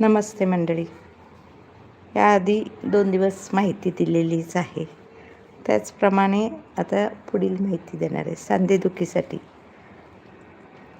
नमस्ते मंडळी. याआधी दोन दिवस माहिती दिलेलीच आहे. त्याचप्रमाणे आता पुढील माहिती देणार आहे. सांधेदुखीसाठी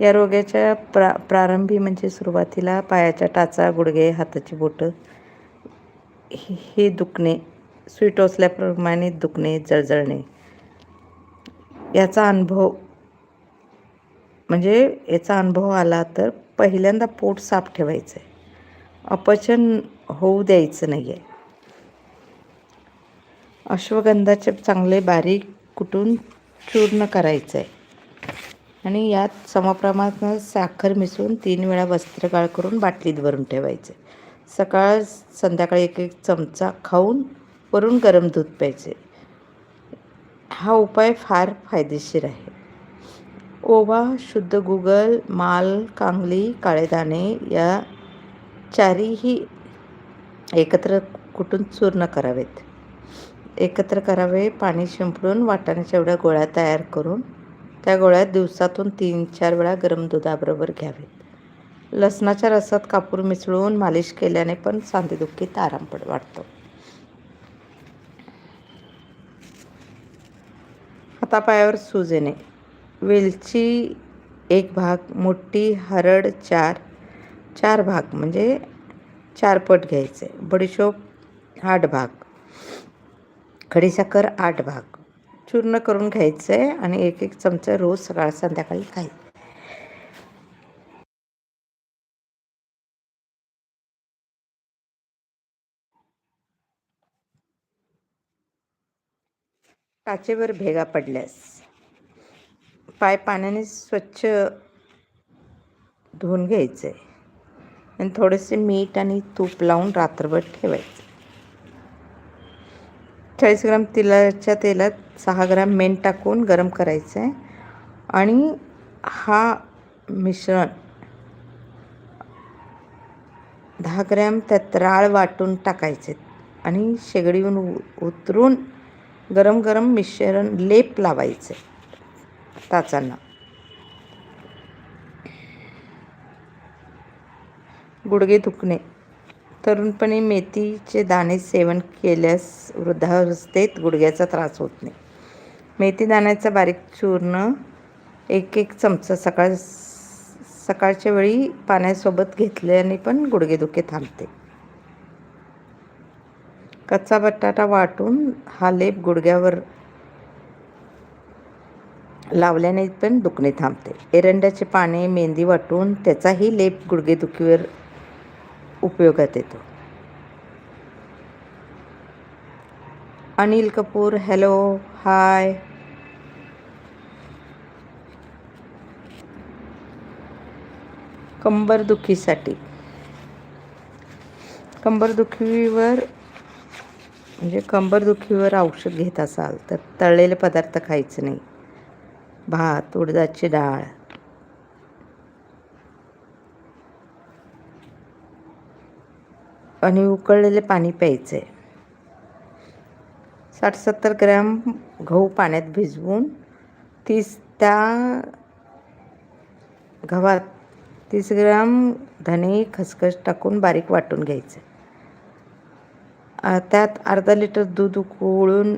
या रोगाच्या प्रा प्रारंभी म्हणजे सुरुवातीला पायाच्या टाचा गुडघे हाताची बोटं हे हे दुखणे स्वीट असल्याप्रमाणे दुखणे जळजळणे याचा अनुभव म्हणजे याचा अनुभव आला तर पहिल्यांदा पोट साफ ठेवायचं आहे अपचन होऊ द्यायचं नाही आहे अश्वगंधाचे चांगले बारीक कुटून चूर्ण करायचं आहे आणि यात समप्रमाणात साखर मिसळून तीन वेळा वस्त्रगाळ करून बाटलीत भरून ठेवायचे. सकाळ संध्याकाळी एक एक चमचा खाऊन वरून गरम दूध प्यायचे. हा उपाय फार फायदेशीर आहे. ओवा शुद्ध गुगल माल कांगली काळेदाणे या चारीही एकत्र कुटून चूर्ण करावेत? एकत्र करावे पाणी शिंपडून वाटाण्याच्या एवढ्या गोळ्या तयार करून त्या गोळ्या दिवसातून तीन चार वेळा गरम दुधाबरोबर घ्यावेत. लसणाच्या रसात कापूर मिसळून मालिश केल्याने पण सांधेदुखीत आराम पड वाटतो हातापायावर सूज येणे. वेलची एक भाग मोठी हरड चार चार भाग म्हणजे चार पट घ्यायचे. बडीशोप आठ भाग. खडीसाखर आठ भाग. चूर्ण करून घ्यायचं आहे आणि एक एक चमचा रोज सकाळ संध्याकाळी खायचं. काचेवर भेगा पडल्यास पाय पाण्याने स्वच्छ धुवून घ्यायचे. आणि थोडेसे मीठ आणि तूप लावून रात्रभर ठेवायचं. चाळीस ग्राम तिलाच्या तेलात सहा ग्राम मेण टाकून गरम करायचं आहे आणि हा मिश्रण दहा ग्रॅम त्यात राळ वाटून टाकायचे. आणि शेगडीहून उ- उतरून गरम गरम मिश्रण लेप लावायचे ताचांना. गुडघे दुखणे. तरुणपणी मेथीचे दाणे सेवन केल्यास वृद्धावस्थेत गुडघ्याचा त्रास होत नाही. मेथी दाण्याचं बारीक चूर्ण एक एक चमचा सकाळ सकाळच्या वेळी पाण्यासोबत घेतल्याने पण गुडघेदुखी थांबते. कच्चा बटाटा वाटून हा लेप गुडघ्यावर लावल्याने पण दुखणे थांबते. एरंड्याचे पाने मेहंदी वाटून त्याचाही लेप गुडघेदुखीवर उपयोगात येतो. अनिल कपूर हॅलो हाय कंबरदुखीसाठी. कंबरदुखीवर म्हणजे कंबरदुखीवर औषध घेत असाल तर तळलेले पदार्थ खायचे नाही. भात उडदाची डाळ आणि उकळलेले पाणी प्यायचे. साठ सत्तर ग्रॅम गहू पाण्यात भिजवून तीस त्या गव्हात तीस ग्रॅम धणे खसखस टाकून बारीक वाटून घ्यायचे. त्यात अर्धा लिटर दूध उकळून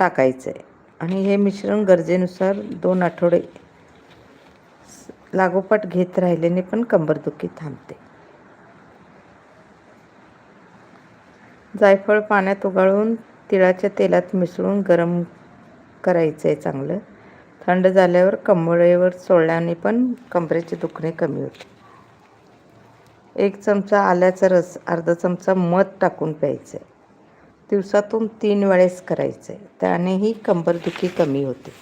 आहे आणि हे मिश्रण गरजेनुसार दोन आठवडे लागोपाठ घेत राहिल्याने पण कंबरदुखी थांबते. जायफळ पाण्यात उगाळून तिळाच्या तेलात मिसळून गरम करायचं आहे चांगलं. थंड झाल्यावर कंबरेवर सोडल्याने पण कंबरेचे दुखणे कमी होते. एक चमचा आल्याचा रस अर्धा चमचा मध टाकून प्यायचं आहे दिवसातून तीन वेळेस करायचं आहे त्यानेही कंबरदुखी कमी होते.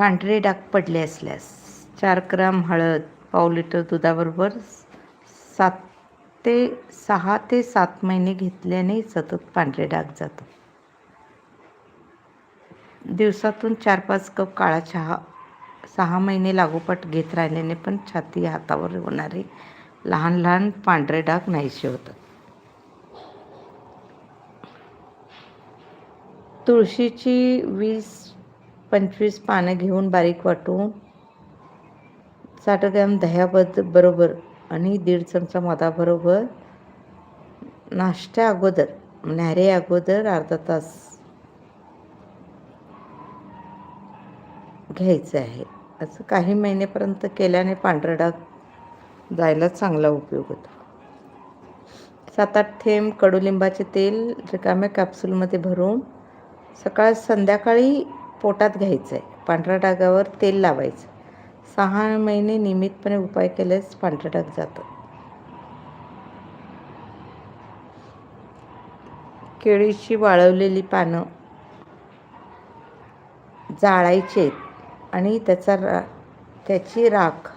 पांढरे डाग पडले असल्यास चार ग्राम हळद पाव लिटर दुधाबरोबर सात ते सहा ते सात महिने घेतल्याने सतत पांढरे डाग जातात. दिवसातून चार पाच कप काळा चहा सहा महिने लागोपाठ घेत राहिल्याने पण छाती हातावर होणारे लहान लहान पांढरे डाग नाहीसे होतात. तुळशीची वीस पंचवीस पानं घेऊन बारीक वाटून साठ ग्रॅम दह्याबद बरोबर आणि दीड चमचा मधाबरोबर नाश्त्या अगोदर न्यारे अगोदर अर्धा तास घ्यायचं आहे. असं काही महिनेपर्यंत केल्याने पांढरा डाग जायला चांगला उपयोग होतो. सात आठ थेंब कडुलिंबाचे तेल रिकाम्या कॅप्सूलमध्ये भरून सकाळ संध्याकाळी पोटात घ्यायचं आहे पांढऱ्या डागावर तेल लावायचं. सहा महिने नियमितपणे उपाय केल्यास पांढरा डाग जातं. केळीची वाळवलेली पानं जाळायचे आणि त्याचा रा त्याची राख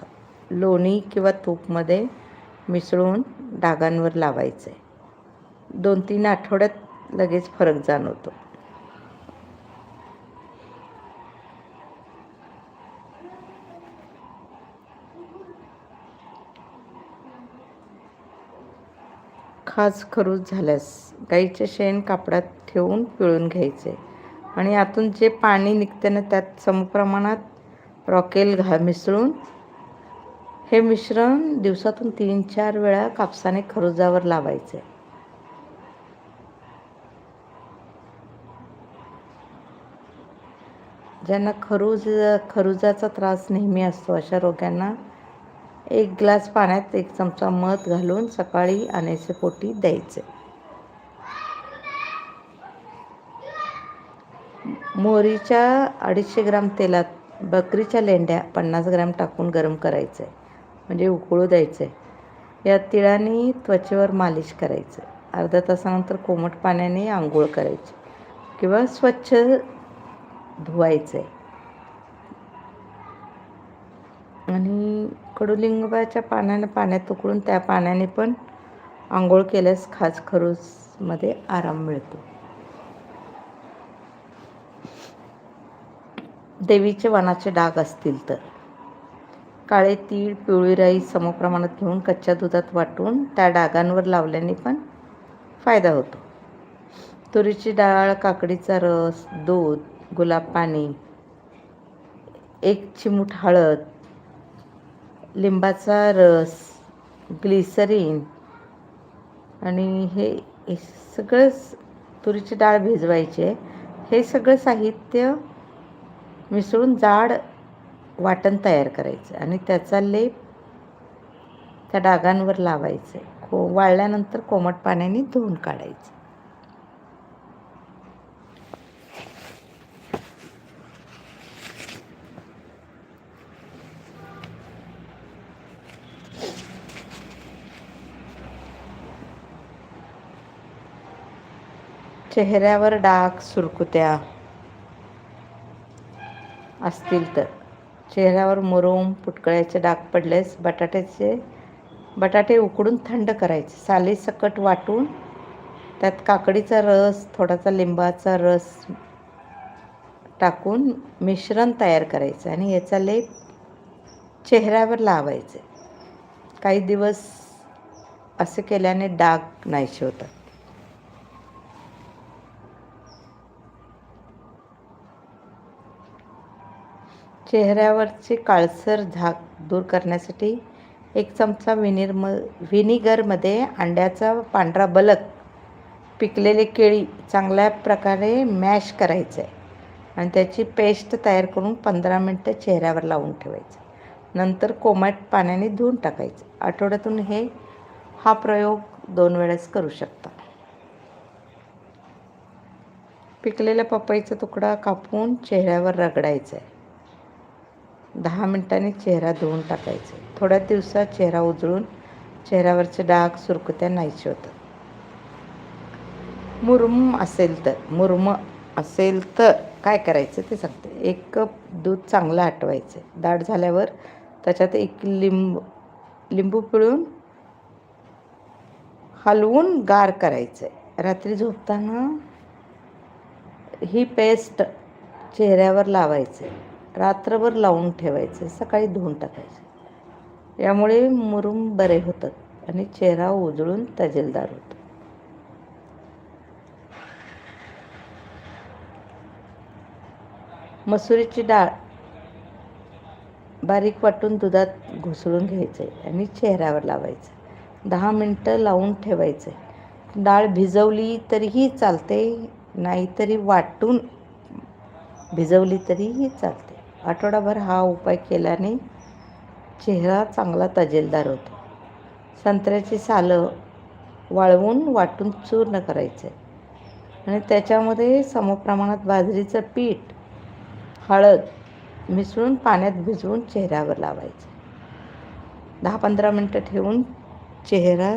लोणी किंवा तूपमध्ये मिसळून डागांवर लावायचं. आहे दोन तीन आठवड्यात लगेच फरक जाणवतो. खाज खरूज झाल्यास गाईचे शेण कापडात ठेवून पिळून घ्यायचे आणि आतून जे पाणी निघते ना त्यात समप्रमाणात रॉकेल घा मिसळून हे मिश्रण दिवसातून तीन चार वेळा कापसाने खरुजावर लावायचे. ज्यांना खरुज खरुजाचा त्रास नेहमी असतो अशा रोग्यांना एक ग्लास पाण्यात एक चमचा मध घालून सकाळी आणायचे पोटी द्यायचे. मोहरीच्या अडीचशे ग्राम तेलात बकरीच्या लेंड्या पन्नास ग्रॅम टाकून गरम करायचं आहे म्हणजे उकळू द्यायचं. आहे या तिळाने त्वचेवर मालिश करायचं. अर्धा तासानंतर कोमट पाण्याने आंघोळ करायची किंवा स्वच्छ धुवायचं आहे आणि कडुलिंबाच्या पाण्यानं पाण्यात उकळून त्या पाण्याने पण आंघोळ केल्यास खास खरूसमध्ये आराम मिळतो. देवीचे वनाचे डाग असतील तर. काळे तीळ पिवळी राई समप्रमाणात घेऊन कच्च्या दुधात वाटून त्या डागांवर लावल्याने पण फायदा होतो. तुरीची डाळ काकडीचा रस दूध गुलाब पाणी एक चिमूट हळद लिंबाचा रस ग्लिसरीन आणि हे हे तुरीची डाळ भिजवायचे हे सगळं साहित्य मिसळून जाड वाटण तयार करायचं आणि त्याचा लेप त्या डागांवर लावायचं. को वाळल्यानंतर कोमट पाण्याने धुवून काढायचं. चेहऱ्यावर डाग सुरकुत्या असतील तर. चेहऱ्यावर मुरूम पुटकळ्याचे डाग पडल्यास बटाट्याचे बटाटे उकडून थंड करायचे. साली सकट वाटून त्यात काकडीचा रस थोडासा लिंबाचा रस टाकून मिश्रण तयार करायचं आणि याचा लेप चेहऱ्यावर लावायचे. काही दिवस असे केल्याने डाग नाहीसे होतात. चेहऱ्यावरचे काळसर झाक दूर करण्यासाठी एक चमचा विनिर म व्हिनिगरमध्ये अंड्याचा पांढरा बलक पिकलेले केळी चांगल्या प्रकारे मॅश करायचं आहे आणि त्याची पेस्ट तयार करून पंधरा मिनटं चेहऱ्यावर लावून ठेवायचं. नंतर कोमट पाण्याने धुवून टाकायचं. आठवड्यातून हे हा प्रयोग दोन वेळेस करू शकता. पिकलेल्या पपईचा तुकडा कापून चेहऱ्यावर रगडायचा. आहे दहा मिनटांनी चेहरा धुवून टाकायचे. थोड्या दिवसात चेहरा उजळून चेहऱ्यावरचे डाग सुरकुत्या नाहीचे होतात. मुरुम असेल तर मुरम असेल तर काय करायचं ते सांगते. एक कप दूध चांगलं आटवायचं. दाट झाल्यावर त्याच्यात एक लिंब लिंबू पिळून हलवून गार करायचं. आहे रात्री झोपताना ही पेस्ट चेहऱ्यावर लावायचं. आहे रात्रभर लावून ठेवायचे सकाळी धुवून टाकायचे. यामुळे मुरुम बरे होतात आणि चेहरा उजळून तजेलदार होतो. मसुरीची डाळ बारीक वाटून दुधात घुसळून घ्यायचं आणि चेहऱ्यावर लावायचं. दहा मिनटं लावून ठेवायचं. डाळ भिजवली तरीही चालते नाहीतरी वाटून भिजवली तरीही चालते. आठवडाभर हा उपाय केल्याने चेहरा चांगला तजेलदार होतो. संत्र्याची सालं वाळवून वाटून चूर्ण करायचं. आहे आणि त्याच्यामध्ये समप्रमाणात बाजरीचं पीठ हळद मिसळून पाण्यात भिजवून चेहऱ्यावर लावायचं. दहा पंधरा मिनटं ठेवून चेहरा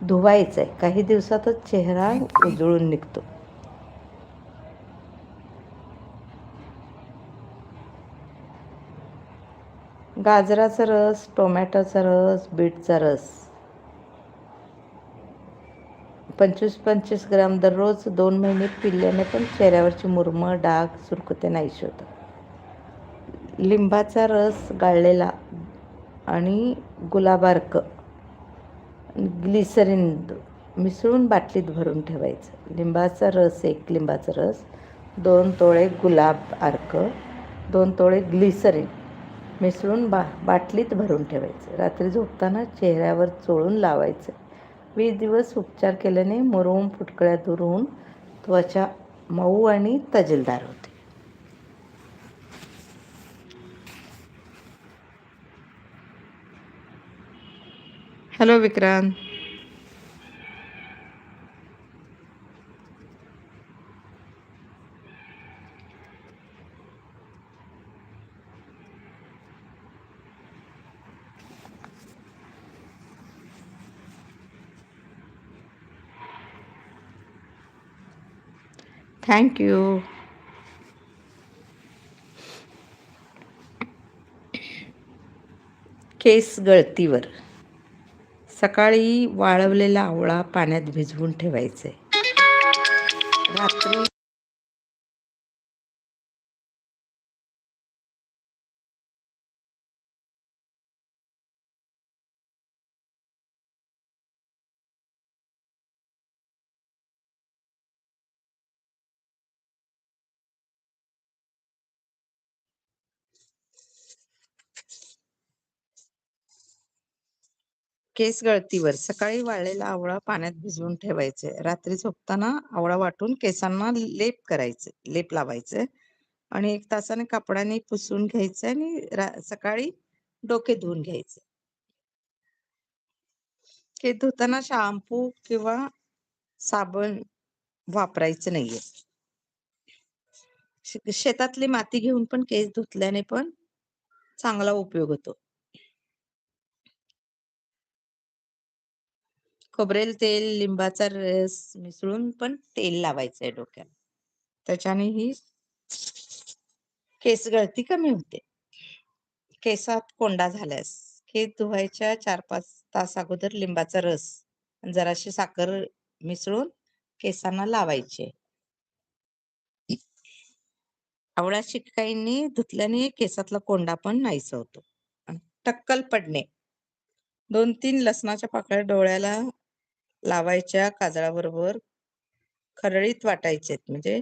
धुवायचा आहे. काही दिवसातच चेहरा उजळून निघतो. गाजराचा रस टोमॅटोचा रस बीटचा रस. पंचवीस पंचवीस ग्राम दररोज दोन महिने पिल्ल्याने पण चेहऱ्यावरची मुरमं डाग सुरकुते नाहीशी होतं लिंबाचा रस गाळलेला आणि गुलाबार्क ग्लिसरीन मिसळून बाटलीत भरून ठेवायचं. लिंबाचा रस एक लिंबाचा रस दोन तोळे गुलाब अर्क दोन तोळे ग्लिसरीन. मिसळून बा बाटलीत भरून ठेवायचं. रात्री झोपताना चेहऱ्यावर चोळून लावायचं. वीस दिवस उपचार केल्याने मुरवून फुटकळ्या दूर होऊन त्वचा मऊ आणि तजिलदार होते. हॅलो विक्रांत. थँक्यू केस गळतीवर. सकाळी वाळवलेला आवळा पाण्यात भिजवून ठेवायचे. रात्री केस गळतीवर सकाळी वाळलेला आवळा पाण्यात भिजवून ठेवायचे. रात्री झोपताना आवळा वाटून केसांना लेप करायचे लेप लावायचे आणि एक तासाने कपड्याने पुसून घ्यायचे आणि सकाळी डोके धुवून घ्यायचे. केस धुताना शॅम्पू किंवा साबण वापरायचं नाहीये. शेतातली माती घेऊन पण केस धुतल्याने पण चांगला उपयोग होतो. खोबरेल तेल लिंबाचा रस मिसळून पण तेल लावायचंय डोक्याला. त्याच्यानेही केस गळती कमी होते. केसात कोंडा झाल्यास केस धुवायच्या चार पाच तास अगोदर लिंबाचा रस जराशी साखर मिसळून केसांना लावायचे. आवळा शिकाईने धुतल्याने केसातला कोंडा पण नाहीसा होतो. टक्कल पडणे. दोन तीन लसणाच्या पाकळ्या डोळ्याला लावायच्या काजळाबरोबर खरळीत वाटायचे म्हणजे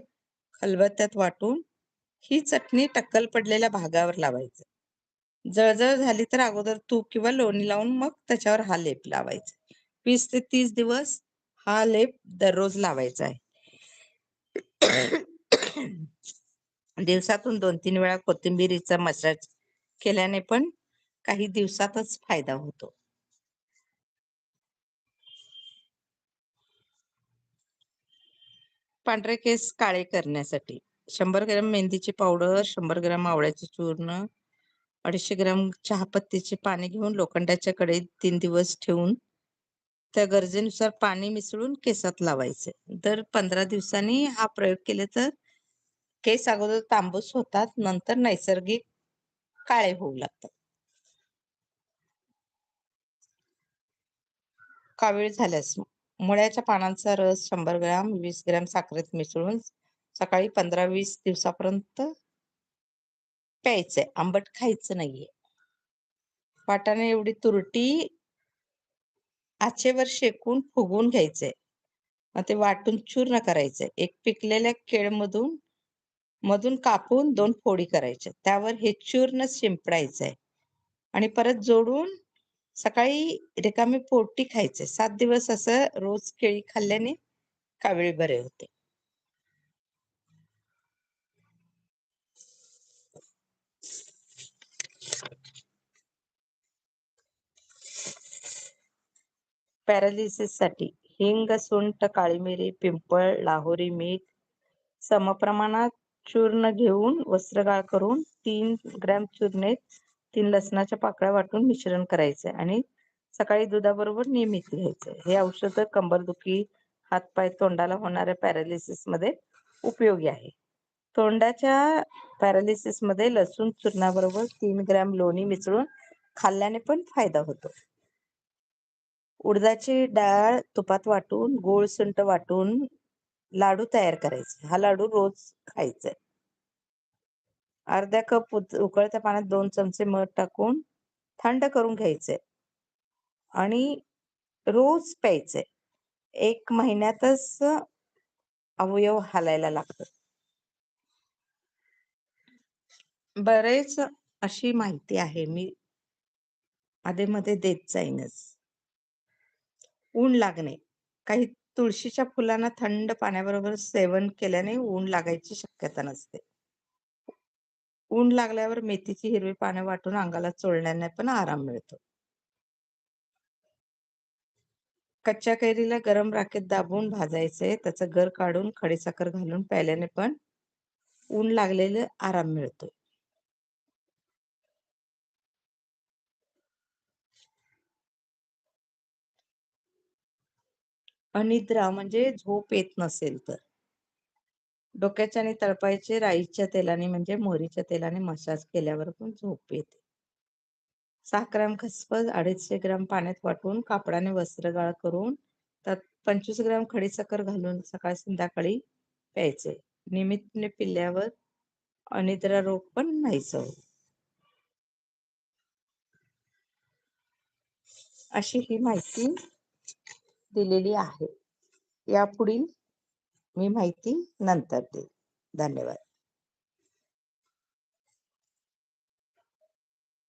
खलबत्त्यात वाटून ही चटणी टक्कल पडलेल्या भागावर लावायचं. जळजळ झाली तर अगोदर तूप किंवा लोणी लावून मग त्याच्यावर हा लेप लावायचा. वीस ते तीस दिवस हा लेप दररोज लावायचा आहे. दिवसातून दोन तीन वेळा कोथिंबीरीचा मसाज केल्याने पण काही दिवसातच फायदा होतो. पांढरे केस काळे करण्यासाठी. शंभर ग्रॅम मेहंदीची पावडर शंभर ग्रॅम आवळ्याचे चूर्ण अडीचशे ग्रॅम चहापत्तीचे पाणी घेऊन लोखंडाच्या कढईत तीन दिवस ठेवून त्या गरजेनुसार पाणी मिसळून केसात लावायचे. दर पंधरा दिवसांनी हा प्रयोग केले तर केस अगोदर तांबूस होतात नंतर नैसर्गिक काळे होऊ लागतात. कावीळ झाल्यास मुळ्याच्या पानांचा रस शंभर ग्रॅम वीस ग्रॅम साखरेत मिसळून सकाळी पंधरा वीस दिवसापर्यंत प्यायचंय. आंबट खायचं नाहीये. वाटाणे एवढी तुरटी आचेवर शेकून फुगवून घ्यायचंय. मग ते वाटून चूर्ण करायचंय. एक पिकलेल्या केळमधून मधून कापून दोन फोडी करायच्या. त्यावर हे चूर्ण शिंपडायचंय. आणि परत जोडून सकाळी रिकामी पोटी खायचे. सात दिवस असं रोज केळी खाल्ल्याने कावीळ बरे होते. पॅरालिसिससाठी हिंग सुंठ काळी मिरी पिंपळ लाहोरी मीठ समप्रमाणात चूर्ण घेऊन वस्त्रगाळ करून तीन ग्रॅम चूर्णेत तीन लसणाच्या पाकळ्या वाटून मिश्रण करायचंय आणि सकाळी दुधाबरोबर नियमित घ्यायचे हे औषध कंबरदुखी हातपाय तोंडाला होणाऱ्या पॅरालिसिसमध्ये उपयोगी आहे. तोंडाच्या पॅरालिसिसमध्ये लसूण चूर्णाबरोबर तीन ग्रॅम लोणी मिसळून खाल्ल्याने पण फायदा होतो. उडदाची डाळ तुपात वाटून गोळ सुंट वाटून लाडू तयार करायचे. हा लाडू रोज खायचा अर्ध्या कप उकळत्या पाण्यात दोन चमचे मध टाकून थंड करून घ्यायचे. आणि रोज प्यायचे. एक महिन्यातच अवयव हालायला लागतात. बरेच अशी माहिती आहे मी आधेमध्ये देत जाईनच. ऊन लागणे. काही तुळशीच्या फुलांना थंड पाण्याबरोबर सेवन केल्याने ऊन लागायची शक्यता नसते. ऊन लागल्यावर मेथीची हिरवी पाने वाटून अंगाला चोळण्याने पण आराम मिळतो. कच्च्या कैरीला गरम राखेत दाबून भाजायचे त्याचं गर काढून खडीसाखर घालून प्यायल्याने पण ऊन लागलेले आराम मिळतो. अनिद्रा म्हणजे झोप येत नसेल तर. डोक्याच्या आणि तळपायचे राईच्या तेलाने म्हणजे मोहरीच्या तेलाने मसाज केल्यावर पण झोप येते. सहा ग्राम खसखस अडीचशे ग्राम पाण्यात वाटून कापडाने वस्त्रगाळ करून त्यात पंचवीस ग्राम खडीसाखर घालून सकाळ संध्याकाळी प्यायचे. निमित्तने पिल्यावर अनिद्रा रोग पण नाहीच अशी ही माहिती दिलेली आहे. यापुढील मी माहिती नंतर देईन. धन्यवाद.